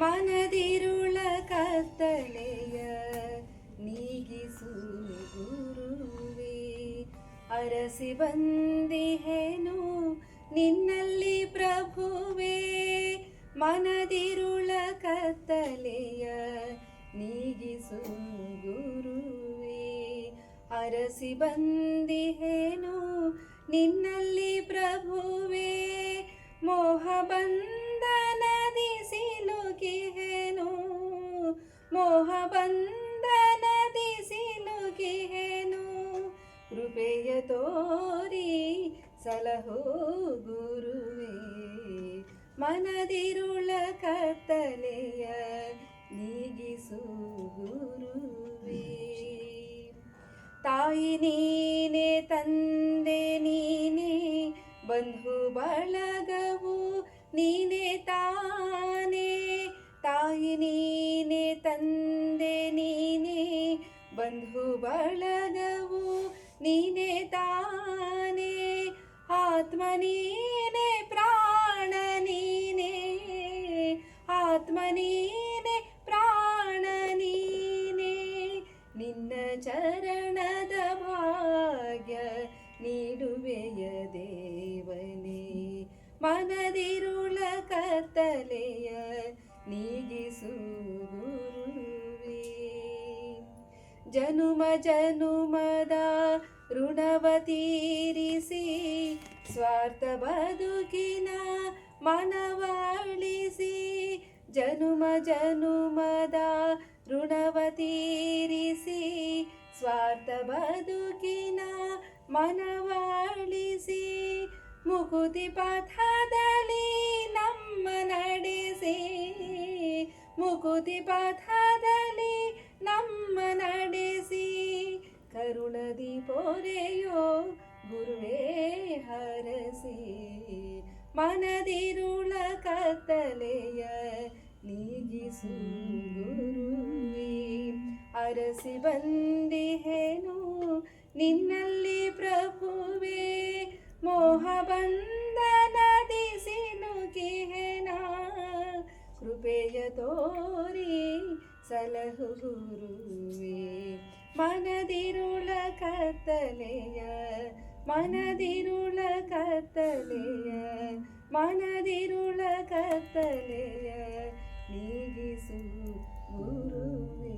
ಮನದಿರುಳ ಕತ್ತಲೆಯ ನೀಗಿಸು ಗುರುವೇ. ಅರಸಿ ಬಂದಿಹೇನು ನಿನ್ನಲ್ಲಿ ಪ್ರಭುವೇ. ಮನದಿರುಳ ಕತ್ತಲೆಯ ನೀಗಿಸು ಗುರುವೇ. ಅರಸಿ ಬಂದಿಹೇನು ನಿನ್ನಲ್ಲಿ ಪ್ರಭುವೇ. ಮೋಹ ಬಂಧನದಿ ಮೋಹ ಬಂಧನದಿ ಸಿಲುಕಿಹೇನು. ಕೃಪೆಯ ತೋರಿ ಸಲಹೋ ಗುರುವೇ. ಮನದಿರುಳ ಕತ್ತಲೆಯ ನೀಗಿಸು ಗುರುವೇ. ತಾಯಿ ನೀನೆ, ತಂದೆ ನೀನೆ, ಬಂಧು ಬಳಗವು ನೀನೆ ತಾನೇ ಬಂಧು ಬಳಗವು ನೀನೆ ತಾನೇ. ಆತ್ಮ ನೀನೆ ಪ್ರಾಣ ನೀನೆ. ಆತ್ಮ ನೀನೆ ಪ್ರಾಣ ನೀನೆ. ನಿನ್ನ ಚರಣದ ಜನುಮ ಜನುಮದ ಋಣವ ತೀರಿಸಿ, ಸ್ವಾರ್ಥ ಬದುಕಿನ ಮನವಾಳಿಸಿ ಜನುಮ ಜನುಮದ ಋಣವ ತೀರಿಸಿ, ಸ್ವಾರ್ಥ ಬದುಕಿನ ಮನವಾಳಿಸಿ ಮುಕುತಿ ಪಥದಲ್ಲಿ ನಮ್ಮ ನಡೆಸಿ, ಮುಕುತಿ ಪಥದಲ್ಲಿ ನಮ್ಮ ನಡೆಸಿ ಕರುಣದಿ ಪೊರೆಯೋ ಗುರುವೇ ಹರಸಿ. ಮನದಿರುಳ ಕತ್ತಲೆಯ ನೀಗಿಸು ಗುರುವೇ ಅರಸಿ ಬಂದಿಹೇನು ನಿನ್ನಲ್ಲಿ ಪ್ರಭುವೇ. ಮೋಹ ಬಂಧನದಿ ಸಿಲುಕಿಹೆನ ಕೃಪೆಯ ತೋರಿ ಸಲಹು ಗುರುವೇ ಮನದಿರುಳ ಕತ್ತಲೆಯ ಮನದಿರುಳ ಕತ್ತಲೆಯ ಮನದಿರುಳ ಕತ್ತಲೆಯ ನೀಗಿಸು ಗುರುವೇ